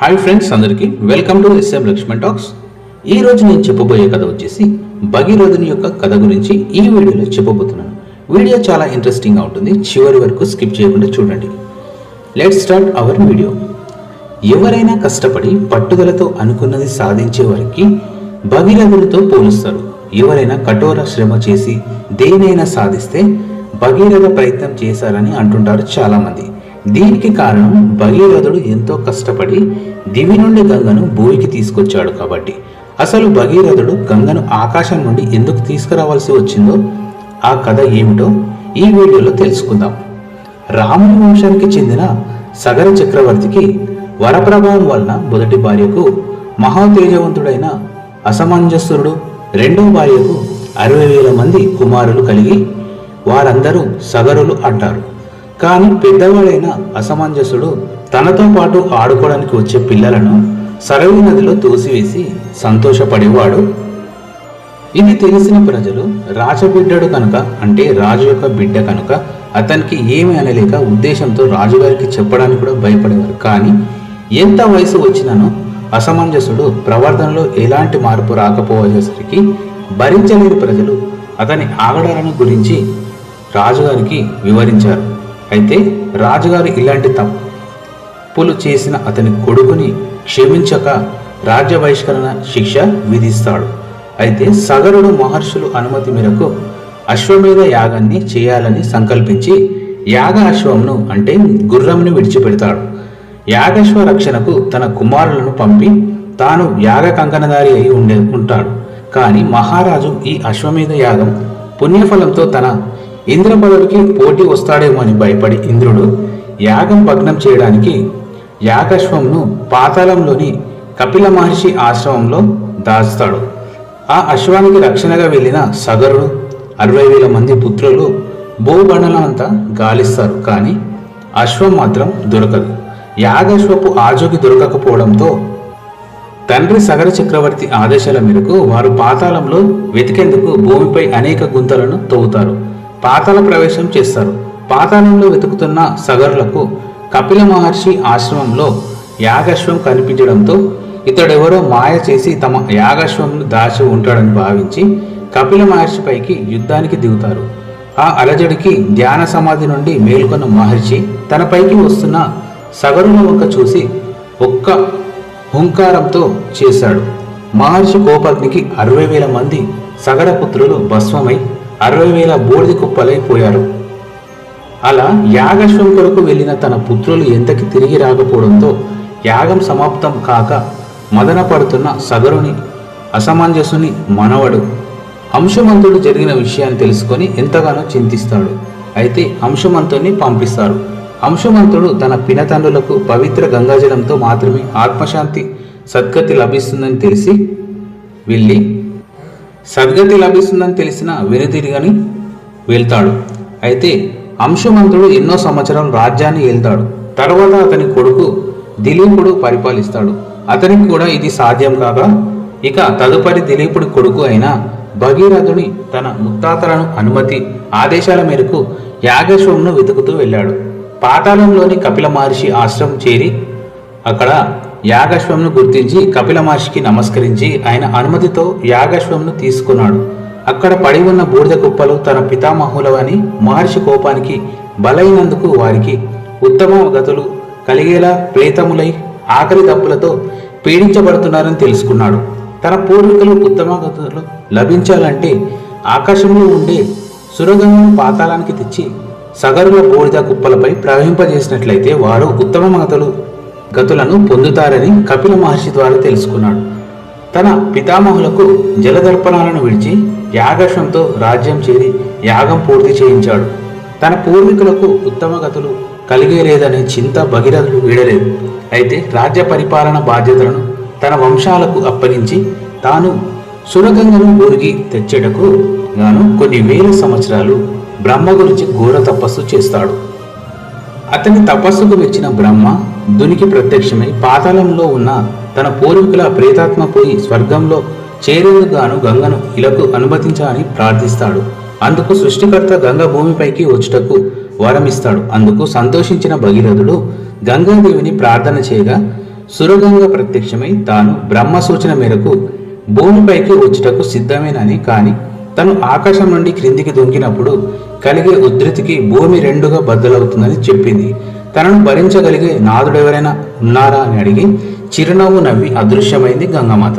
Hi friends అందరికీ welcome to SM Lakshman talks ఈ రోజు నేను చెప్పబోయే కథ వచ్చేసి భగీరథుని యొక్క కథ గురించి ఈ వీడియోలో చెప్పబోతున్నాను. వీడియో చాలా ఇంట్రెస్టింగ్గా ఉంటుంది. చివరి వరకు స్కిప్ చేయకుండా చూడండి. లెట్ స్టార్ట్ అవర్ వీడియో ఎవరైనా కష్టపడి పట్టుదలతో అనుకున్నది సాధించే వారికి భగీరథులతో పోలుస్తారు. ఎవరైనా కఠోర శ్రమ చేసి దేనైనా సాధిస్తే భగీరథ ప్రయత్నం చేశారని అంటుంటారు చాలామంది. దీనికి కారణం భగీరథుడు ఎంతో కష్టపడి దివి నుండి గంగను భూమికి తీసుకొచ్చాడు కాబట్టి. అసలు భగీరథుడు గంగను ఆకాశం నుండి ఎందుకు తీసుకురావాల్సి వచ్చిందో ఆ కథ ఏమిటో ఈ వీడియోలో తెలుసుకుందాం. రాముని వంశానికి చెందిన సగర చక్రవర్తికి వరప్రభావం వలన మొదటి భార్యకు మహాతేజవంతుడైన అసమంజస్సురుడు రెండో భార్యకు అరవై వేల మంది కుమారులు కలిగి వారందరూ సగరులు అంటారు. కానీ పెద్దవాడైన అసమంజసుడు తనతో పాటు ఆడుకోవడానికి వచ్చే పిల్లలను సరవి నదిలో తోసివేసి సంతోషపడేవాడు. ఇది తెలిసిన ప్రజలు రాజబిడ్డడు కనుక అంటే రాజు యొక్క బిడ్డ కనుక అతనికి ఏమి అనలేక ఉద్దేశంతో రాజుగారికి చెప్పడానికి కూడా భయపడేవారు. కానీ ఎంత వయసు వచ్చినానో అసమంజసుడు ప్రవర్తనలో ఎలాంటి మార్పు రాకపోయేసరికి భరించలేని ప్రజలు అతని ఆగడాలను గురించి రాజుగారికి వివరించారు. అయితే రాజుగారు ఇలాంటి తప్పులు చేసిన అతని కొడుకుని క్షమించక రాజ్య బహిష్కరణ శిక్ష విధిస్తాడు. అయితే సగరుడు మహర్షులు అనుమతి మేరకు అశ్వమేధ యాగాన్ని చేయాలని సంకల్పించి యాగ అశ్వంను అంటే గుర్రంను విడిచిపెడతాడు. యాగశ్వ రక్షణకు తన కుమారులను పంపి తాను యాగ కంకణదారి అయి ఉండే ఉంటాడు. కానీ మహారాజు ఈ అశ్వమేధ యాగం పుణ్యఫలంతో తన ఇంద్ర పోటీ వస్తాడేమో అని భయపడి ఇంద్రుడు యాగం భగ్నం చేయడానికి యాగశ్వంను పాతాళంలోని కపిల మహర్షి ఆశ్రమంలో దాస్తాడు ఆ అశ్వానికి రక్షణగా వెళ్ళిన సగరుడు అరవై వేల మంది పుత్రులు భూబండలంతా గాలిస్తారు. కానీ అశ్వం మాత్రం దొరకదు. యాగశ్వపు ఆజోకి దొరకకపోవడంతో తండ్రి సగర చక్రవర్తి ఆదేశాల మేరకు వారు పాతాళంలో వెతికేందుకు భూమిపై అనేక గుంతలను తవ్వుతారు. పాతాల ప్రవేశం చేస్తారు. పాతాళంలో వెతుకుతున్న సగరులకు కపిల మహర్షి ఆశ్రమంలో యాగశ్వం కనిపించడంతో ఇతడెవరో మాయ చేసి తమ యాగశ్వంను దాచి ఉంటాడని భావించి కపిల మహర్షి పైకి యుద్ధానికి దిగుతారు. ఆ అలజడికి ధ్యాన సమాధి నుండి మేల్కొన్న మహర్షి తన పైకి వస్తున్న సగరుల వంక చూసి ఒక్క హుంకారంతో చేశాడు. మహర్షి కోపగ్నికి అరవై వేల మంది సగరపుత్రులు భస్మమై అరవై వేల బూడిద కుప్పలైపోయారు అలా యాగశ్వం కొరకు వెళ్ళిన తన పుత్రులు ఎంతకి తిరిగి రాకపోవడంతో యాగం సమాప్తం కాక మదన పడుతున్న సగరుని అసమంజసుని మనవడు అంశమంతుడు జరిగిన విషయాన్ని తెలుసుకొని ఎంతగానో చింతిస్తాడు. అయితే అంశుమంతుడిని పంపిస్తారు. అంశమంతుడు తన పినతండ్రులకు పవిత్ర గంగాజలంతో మాత్రమే ఆత్మశాంతి సద్గతి లభిస్తుందని తెలిసి వెళ్ళి సద్గతి లభిస్తుందని తెలిసిన వెనుతిరిగని వెళ్తాడు. అయితే అంశుమంతుడు ఎన్నో సంవత్సరాలు రాజ్యాన్ని ఏల్తాడు. తర్వాత అతని కొడుకు దిలీపుడు పరిపాలిస్తాడు. అతనికి కూడా ఇది సాధ్యం కాగా ఇక తదుపరి దిలీపుడి కొడుకు అయిన భగీరథుని తన ముత్తాతలను అనుమతి ఆదేశాల మేరకు యాగేశ్వరంను వెతుకుతూ వెళ్ళాడు. పాతాళంలోని కపిల మహర్షి ఆశ్రమం చేరి అక్కడ యాగశ్వంను గుర్తించి కపిల మహర్షికి నమస్కరించి ఆయన అనుమతితో యాగశ్వంను తీసుకున్నాడు. అక్కడ పడి ఉన్న బూడిద కుప్పలు తన పితామహులవని మహర్షి కోపానికి బలైనందుకు వారికి ఉత్తమ గతులు కలిగేలా ప్రేతములై ఆకలి దప్పులతో పీడించబడుతున్నారని తెలుసుకున్నాడు. తన పూర్వీకులు ఉత్తమ గతులు లభించాలంటే ఆకాశంలో ఉండే సురగంగను పాతాళానికి తెచ్చి సగరుల బూడిద కుప్పలపై ప్రవహింపజేసినట్లయితే వారు ఉత్తమ మగతలు గతులను పొందుతారని కపిల మహర్షి ద్వారా తెలుసుకున్నాడు. తన పితామహులకు జలదర్పణాలను విడిచి యాగర్షంతో రాజ్యం చేరి యాగం పూర్తి చేయించాడు. తన పూర్వీకులకు ఉత్తమ గతులు కలిగేలేదనే చింత భగీరథుడు వీడలేదు. అయితే రాజ్య పరిపాలన బాధ్యతలను తన వంశాలకు అప్పగించి తాను సురగంగను ఊరిగి తెచ్చేటకు గాను కొన్ని వేల సంవత్సరాలు బ్రహ్మ గురించి ఘోర తపస్సు చేస్తాడు. అతని తపస్సుకు మెచ్చిన బ్రహ్మ దునికి ప్రత్యక్షమై పాతాళంలో ఉన్న తన పూర్వీకుల ప్రేతాత్మ పోయి స్వర్గంలో చేరేందుకు గంగను ఇలకు అనుమతించాలని ప్రార్థిస్తాడు. అందుకు సృష్టికర్త గంగ భూమిపైకి వచ్చుటకు వరమిస్తాడు. అందుకు సంతోషించిన భగీరథుడు గంగాదేవిని ప్రార్థన చేయగా సురగంగ ప్రత్యక్షమై తాను బ్రహ్మ సూచన మేరకు భూమిపైకి వచ్చుటకు సిద్ధమేనని కాని తను ఆకాశం నుండి క్రిందికి దొంగినప్పుడు కలిగే ఉధృతికి భూమి రెండుగా బద్దలవుతుందని చెప్పింది. తనను భరించగలిగే నాదుడెవరైనా ఉన్నారా అని అడిగి చిరునవ్వు నవ్వి అదృశ్యమైంది గంగమాత.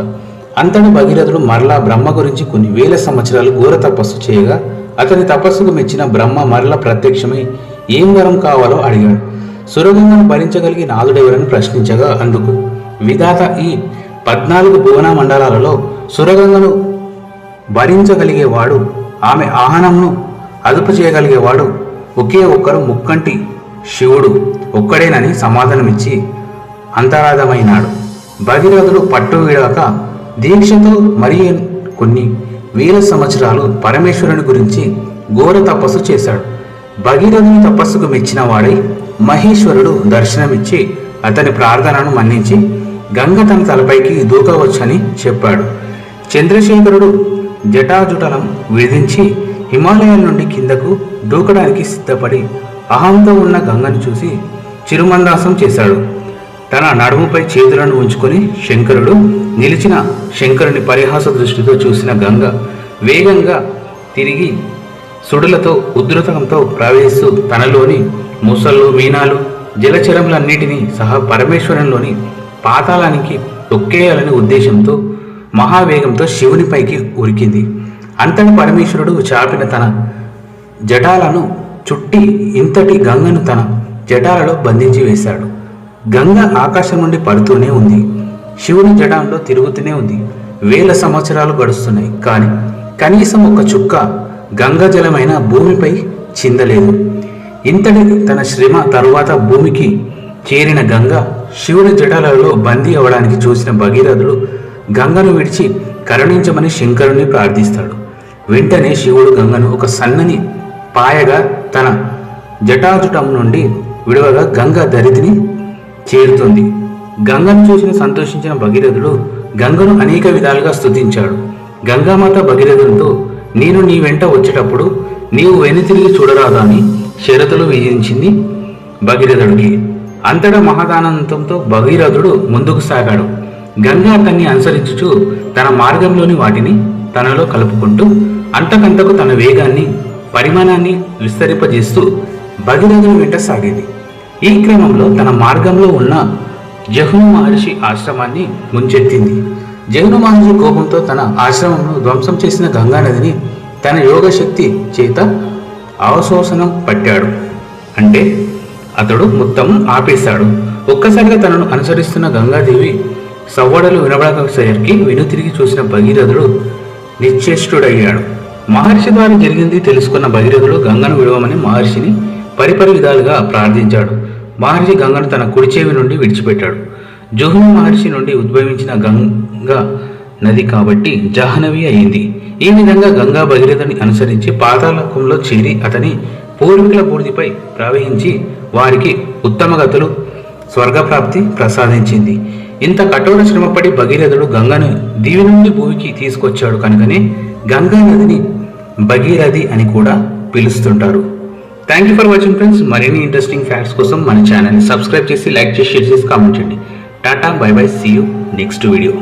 అంతటి భగీరథుడు మరలా బ్రహ్మ గురించి కొన్ని వేల సంవత్సరాలు ఘోర తపస్సు చేయగా అతని తపస్సుకు మెచ్చిన బ్రహ్మ మరల ప్రత్యక్షమై ఏం వరం కావాలో అడిగాడు. సురగంగను భరించగలిగి నాదుడెవరని ప్రశ్నించగా అందుకు విధాత ఈ పద్నాలుగు భువన మండలాలలో సురగంగను భరించగలిగేవాడు ఆమె ఆహనంను అదుపు చేయగలిగేవాడు ఒకే ఒక్కరు ముక్కంటి శివుడు ఒక్కడేనని సమాధానమిచ్చి అంతరాధమైనాడు. భగీరథుడు పట్టు వీడక దీక్షతో మరి కొన్ని వేల సంవత్సరాలు పరమేశ్వరుని గురించి ఘోర తపస్సు చేశాడు. భగీరథుని తపస్సుకు మెచ్చిన వాడై మహేశ్వరుడు దర్శనమిచ్చి అతని ప్రార్థనను మన్నించి గంగ తన తలపైకి దూకవచ్చని చెప్పాడు. చంద్రశేఖరుడు జటాజుటలం విధించి హిమాలయాల నుండి కిందకు దూకడానికి సిద్ధపడి అహంతో ఉన్న గంగను చూసి చిరుమందాసం చేశాడు. తన నడుముపై చేతులను ఉంచుకొని శంకరుడు నిలిచిన శంకరుని పరిహాస దృష్టితో చూసిన గంగ వేగంగా తిరిగి సుడులతో ఉధృతంతో ప్రవేశిస్తూ తనలోని ముసళ్ళు మీనాలు జలచరములన్నిటినీ సహా పరమేశ్వరంలోని పాతాళానికి తొక్కేయాలనే ఉద్దేశంతో మహావేగంతో శివునిపైకి ఉరికింది. అంతటి పరమేశ్వరుడు చాపిన తన జటాలను చుట్టి ఇంతటి గంగను తన జటాలలో బంధించి వేశాడు. గంగ ఆకాశం నుండి పడుతూనే ఉంది. శివుని జటాంలో తిరుగుతూనే ఉంది. వేల సంవత్సరాలు గడుస్తున్నాయి. కానీ కనీసం ఒక చుక్క గంగా జలమైన భూమిపై చిందలేదు. ఇంతటి తన శ్రమ తరువాత భూమికి చేరిన గంగ శివుని జటాలలో బందీ అవడానికి చూసిన భగీరథుడు గంగను విడిచి కరుణించమని శంకరుని ప్రార్థిస్తాడు. వెంటనే శివుడు గంగను ఒక సన్నని పాయగా తన జటాజుటం నుండి విడవగా గంగ దరితిని చేరుతుంది. గంగను చూసిన సంతోషించిన భగీరథుడు గంగను అనేక విధాలుగా స్తుతించాడు. గంగామాత భగీరథునితో నేను నీ వెంట వచ్చేటప్పుడు నీవు వెనుతిరిగి చూడరాదా అని షరతులు విధించింది భగీరథుడికి. అంతటా మహదానందంతో భగీరథుడు ముందుకు సాగాడు. గంగా అతన్ని అనుసరించుచు తన మార్గంలోని వాటిని తనలో కలుపుకుంటూ అంతకంతకు తన వేగాన్ని పరిమాణాన్ని విస్తరింపజేస్తూ భగీరథుని వెంట సాగింది ఈ క్రమంలో తన మార్గంలో ఉన్న జహ్ను మహర్షి ఆశ్రమాన్ని ముంచెత్తింది. జహ్ను మహర్షి కోపంతో తన ఆశ్రమంను ధ్వంసం చేసిన గంగానదిని తన యోగశక్తి చేత అవశోషణం పట్టాడు. అంటే అతడు మొత్తం ఆపేశాడు. ఒక్కసారిగా తనను అనుసరిస్తున్న గంగాదేవి సవ్వడలు వినబడకపోయేసరికి వెనుతిరిగి చూసిన భగీరథుడు నిశ్చేష్టుడయ్యాడు. మహర్షి ద్వారా జరిగింది తెలుసుకున్న భగీరథుడు గంగను విడవమని మహర్షిని పరిపరి విధాలుగా ప్రార్థించాడు. మహర్షి గంగను తన కుడిచేవి నుండి విడిచిపెట్టాడు. జుహ్ను మహర్షి నుండి ఉద్భవించిన గంగ నది కాబట్టి జాహ్నవి అయింది. ఈ విధంగా గంగా భగీరథుని అనుసరించి పాతాళకంలో చేరి అతని పూర్వీకుల పూర్తిపై ప్రవహించి వారికి ఉత్తమ గతులు స్వర్గప్రాప్తి ప్రసాదించింది. ఇంత కఠోర శ్రమపడి భగీరథుడు గంగను దీవి నుండి భూమికి తీసుకొచ్చాడు కనుకనే గంగా నదిని భగీరథి అని కూడా పిలుస్తుంటారు. Thank you for watching friends మరిన్ని ఇంట్రెస్టింగ్ ఫ్యాక్ట్స్ కోసం మన ఛానల్ని సబ్స్క్రైబ్ చేసి లైక్ చేసి షేర్ చేసి కామెంట్ చేయండి. Tata bye bye see you next video